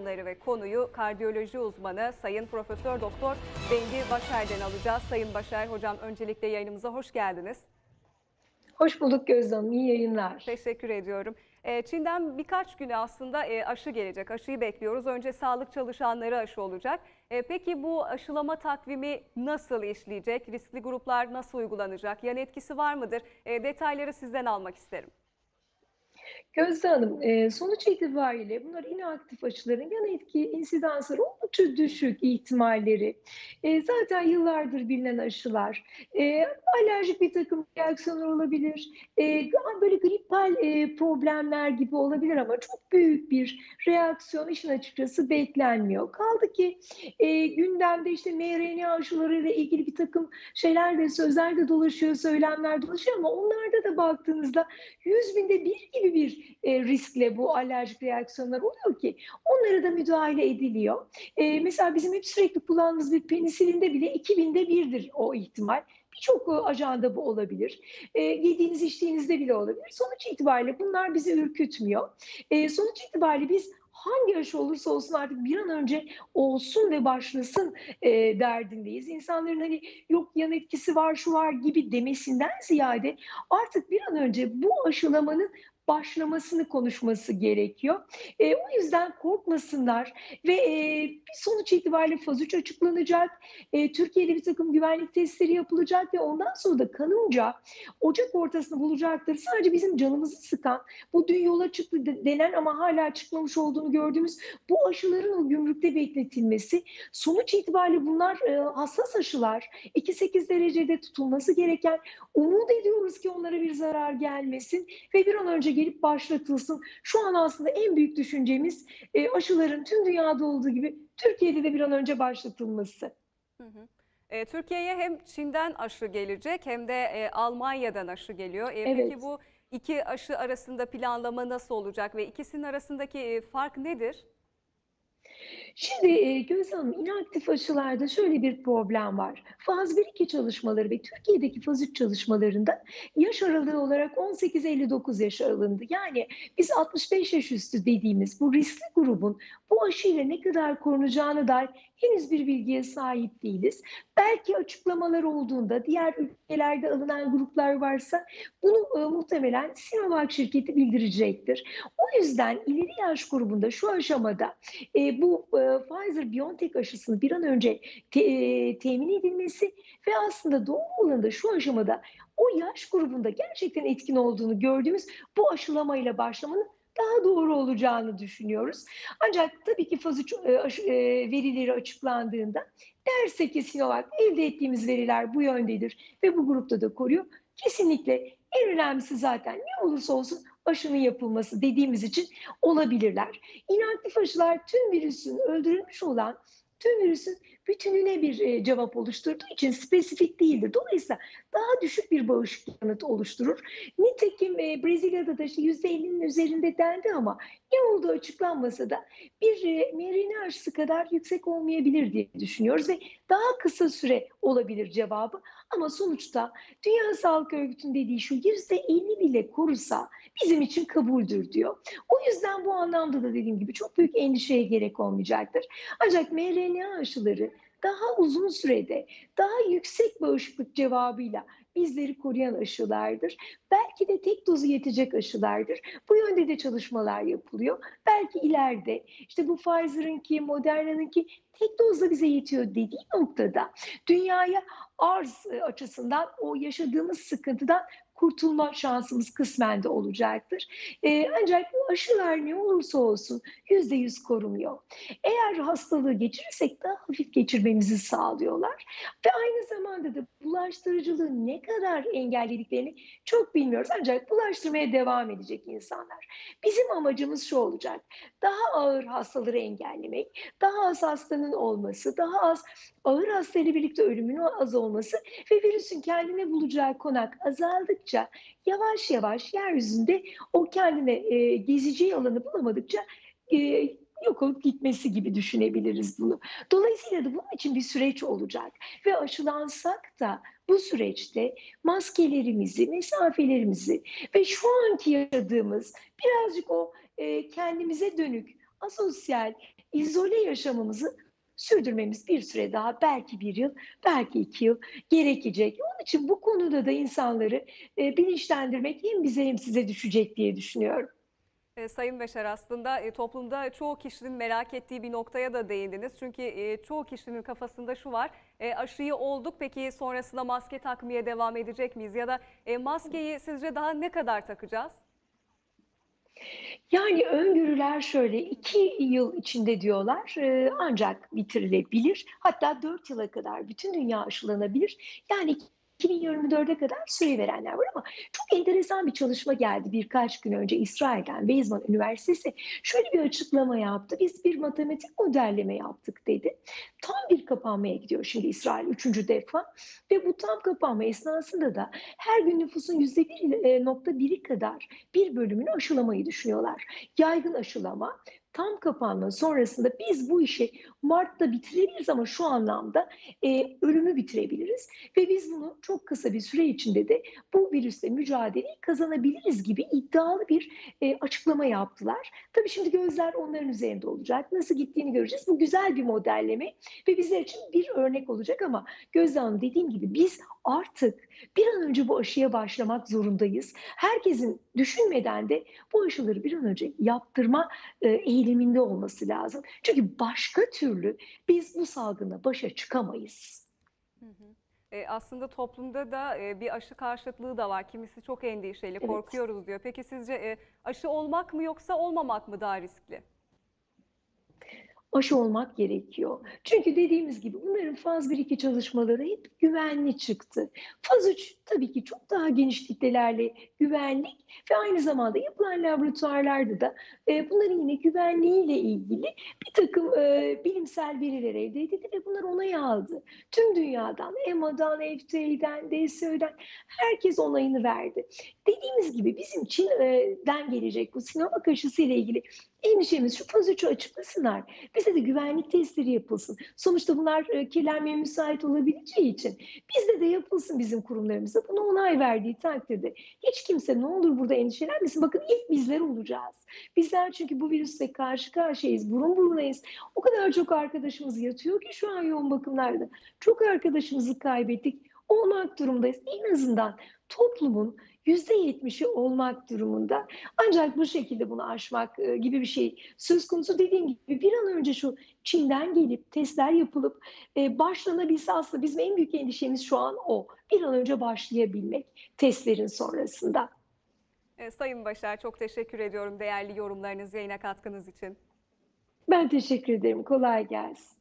Bunları ve konuyu kardiyoloji uzmanı Sayın Profesör Doktor Bengi Başer'den alacağız. Sayın Başer hocam öncelikle yayınımıza hoş geldiniz. Hoş bulduk Gözde Hanım. İyi yayınlar. Teşekkür ediyorum. Ee, Çin'den birkaç güne aslında e, aşı gelecek. Aşıyı bekliyoruz. Önce sağlık çalışanları aşı olacak. E, Peki bu aşılama takvimi nasıl işleyecek? Riskli gruplar nasıl uygulanacak? Yan etkisi var mıdır? E, Detayları sizden almak isterim. Gözde Hanım, e, sonuç itibariyle bunlar inaktif aşıların yan etki insidansları oldukça düşük ihtimalleri. E, zaten yıllardır bilinen aşılar. E, alerjik bir takım reaksiyonlar olabilir. Böyle gripal problemler gibi olabilir ama çok büyük bir reaksiyon işin açıkçası beklenmiyor. Kaldı ki gündemde işte mRNA aşılarıyla ilgili bir takım şeyler de sözler de dolaşıyor, söylemler dolaşıyor ama onlarda da baktığınızda 100 binde bir gibi bir e, riskle bu alerjik reaksiyonlar oluyor ki onlara da müdahale ediliyor. E, mesela bizim hep sürekli kullandığımız bir penisilinde bile 2000'de birdir o ihtimal. Birçok e, ajanda bu olabilir. E, yediğiniz içtiğinizde bile olabilir. Sonuç itibariyle bunlar bizi ürkütmüyor. E, sonuç itibariyle biz hangi aşı olursa olsun artık bir an önce olsun ve başlasın e, derdindeyiz. İnsanların hani yok yan etkisi var şu var gibi demesinden ziyade artık bir an önce bu aşılamanın başlamasını konuşması gerekiyor. E, o yüzden korkmasınlar ve e, bir sonuç itibariyle faz 3 açıklanacak. E, Türkiye'de bir takım güvenlik testleri yapılacak ve ondan sonra da kanımca Ocak ortasını bulacaktır. Sadece bizim canımızı sıkan bu dün yola çıktı de- denen ama hala çıkmamış olduğunu gördüğümüz bu aşıların o gümrükte bekletilmesi sonuç itibariyle bunlar e, hassas aşılar. 2-8 derecede tutulması gereken umut ediyoruz ki onlara bir zarar gelmesin ve bir an önce gelip başlatılsın. Şu an aslında en büyük düşüncemiz e, aşıların tüm dünyada olduğu gibi Türkiye'de de bir an önce başlatılması. Hı hı. E, Türkiye'ye hem Çin'den aşı gelecek hem de e, Almanya'dan aşı geliyor. E, Peki Evet. bu iki aşı arasında planlama nasıl olacak ve ikisinin arasındaki e, fark nedir? Şimdi Gözde Hanım inaktif aşılarda şöyle bir problem var. Faz 1-2 çalışmaları ve Türkiye'deki faz 3 çalışmalarında yaş aralığı olarak 18-59 yaş aralığında. Yani biz 65 yaş üstü dediğimiz bu riskli grubun bu aşıyla ne kadar korunacağına dair henüz bir bilgiye sahip değiliz. Belki açıklamalar olduğunda diğer ülkelerde alınan gruplar varsa bunu e, muhtemelen Sinovac şirketi bildirecektir. O yüzden ileri yaş grubunda şu aşamada e, bu e, Pfizer-BioNTech aşısını bir an önce te- e, temin edilmesi ve aslında doğum olanında şu aşamada o yaş grubunda gerçekten etkin olduğunu gördüğümüz bu aşılamayla başlamanın daha doğru olacağını düşünüyoruz. Ancak tabii ki faz 3 e, e, verileri açıklandığında derse ki Sinovac elde ettiğimiz veriler bu yöndedir ve bu grupta da koruyor. Kesinlikle en önemlisi zaten ne olursa olsun aşının yapılması dediğimiz için olabilirler. İnaktif aşılar tüm virüsün öldürülmüş olan tüm virüsün bütününe bir e, cevap oluşturduğu için spesifik değildir. Dolayısıyla daha düşük bir bağışıklık yanıtı oluşturur. Nitekim e, Brezilya'da da işte %50'nin üzerinde dendi ama ne olduğu açıklanmasa da bir e, mRNA aşısı kadar yüksek olmayabilir diye düşünüyoruz ve daha kısa süre olabilir cevabı. Ama sonuçta Dünya Sağlık Örgütü'nün dediği şu %50 bile korusa bizim için kabuldür diyor. O yüzden bu anlamda da dediğim gibi çok büyük endişeye gerek olmayacaktır. Ancak mRNA aşıları daha uzun sürede daha yüksek bağışıklık cevabıyla bizleri koruyan aşılardır. Belki de tek dozu yetecek aşılardır. Bu yönde de çalışmalar yapılıyor. Belki ileride işte bu Pfizer'ınki, Moderna'nınki tek dozla bize yetiyor dediği noktada dünyaya arz e, açısından o yaşadığımız sıkıntıdan kurtulma şansımız kısmen de olacaktır. Ee, ancak bu aşılar ne olursa olsun yüzde yüz korumuyor. Eğer hastalığı geçirirsek daha hafif geçirmemizi sağlıyorlar. Ve aynı zamanda da bulaştırıcılığı ne kadar engellediklerini çok bilmiyoruz. Ancak bulaştırmaya devam edecek insanlar. Bizim amacımız şu olacak. Daha ağır hastaları engellemek, daha az hastanın olması, daha az ağır hastayla birlikte ölümün az olması ve virüsün kendine bulacağı konak azaldıkça yavaş yavaş yeryüzünde o kendine e, gezeceği alanı bulamadıkça e, yok olup gitmesi gibi düşünebiliriz bunu. Dolayısıyla da bunun için bir süreç olacak ve aşılansak da bu süreçte maskelerimizi, mesafelerimizi ve şu anki yaşadığımız birazcık o e, kendimize dönük asosyal izole yaşamımızı sürdürmemiz bir süre daha belki bir yıl, belki iki yıl gerekecek. Onun için bu konuda da insanları e, bilinçlendirmek hem bize hem size düşecek diye düşünüyorum. E, Sayın Beşer aslında e, toplumda çoğu kişinin merak ettiği bir noktaya da değindiniz. Çünkü e, çoğu kişinin kafasında şu var. Aşıyı olduk peki sonrasında maske takmaya devam edecek miyiz? Ya da maskeyi sizce daha ne kadar takacağız? Yani öngörüler şöyle iki yıl içinde diyorlar e, ancak bitirilebilir. Hatta dört yıla kadar bütün dünya aşılanabilir. Yani 2024'e kadar süre verenler var ama çok enteresan bir çalışma geldi birkaç gün önce İsrail'den Weizmann Üniversitesi şöyle bir açıklama yaptı. Biz bir matematik modelleme yaptık dedi. Tam bir kapanmaya gidiyor şimdi İsrail üçüncü defa ve bu tam kapanma esnasında da her gün nüfusun yüzde bir e, nokta biri kadar bir bölümünü aşılamayı düşünüyorlar. Yaygın aşılama, tam kapanma sonrasında biz bu işi Mart'ta bitirebiliriz ama şu anlamda e, ölümü bitirebiliriz ve biz bunu çok kısa bir süre içinde de bu virüsle mücadeleyi kazanabiliriz gibi iddialı bir e, açıklama yaptılar. Tabii şimdi gözler onların üzerinde olacak. Nasıl gittiğini göreceğiz. Bu güzel bir modelleme ve bizler için bir örnek olacak ama Gözde Hanım dediğim gibi biz artık bir an önce bu aşıya başlamak zorundayız. Herkesin düşünmeden de bu aşıları bir an önce yaptırma e, olması lazım. Çünkü başka türlü biz bu salgına başa çıkamayız. Hı hı. E, aslında toplumda da e, bir aşı karşıtlığı da var. Kimisi çok endişeli, Evet. korkuyoruz diyor. Peki sizce e, aşı olmak mı yoksa olmamak mı daha riskli? aşı olmak gerekiyor. Çünkü dediğimiz gibi bunların faz 1-2 çalışmaları hep güvenli çıktı. Faz 3 tabii ki çok daha geniş kitlelerle güvenlik ve aynı zamanda yapılan laboratuvarlarda da e, bunların yine güvenliğiyle ilgili bir takım e, bilimsel veriler elde edildi ve bunlar onay aldı. Tüm dünyadan, EMA'dan, FDA'den, DSÖ'den herkes onayını verdi. Dediğimiz gibi bizim Çin'den gelecek bu Sinovac aşısı ile ilgili endişemiz şu faz 3'ü açıklasınlar. Bize de güvenlik testleri yapılsın. Sonuçta bunlar e, kirlenmeye müsait olabileceği için bizde de yapılsın bizim kurumlarımızda. Buna onay verdiği takdirde hiç kimse ne olur burada endişelenmesin. Bakın ilk bizler olacağız. Bizler çünkü bu virüsle karşı karşıyayız, burun burunayız. O kadar çok arkadaşımız yatıyor ki şu an yoğun bakımlarda. Çok arkadaşımızı kaybettik. Olmak durumdayız. En azından toplumun %70'i olmak durumunda. Ancak bu şekilde bunu aşmak e, gibi bir şey söz konusu dediğim gibi bir an önce şu Çin'den gelip testler yapılıp e, başlanabilse aslında bizim en büyük endişemiz şu an o. Bir an önce başlayabilmek testlerin sonrasında. E, Sayın Başar çok teşekkür ediyorum değerli yorumlarınız, yayına katkınız için. Ben teşekkür ederim. Kolay gelsin.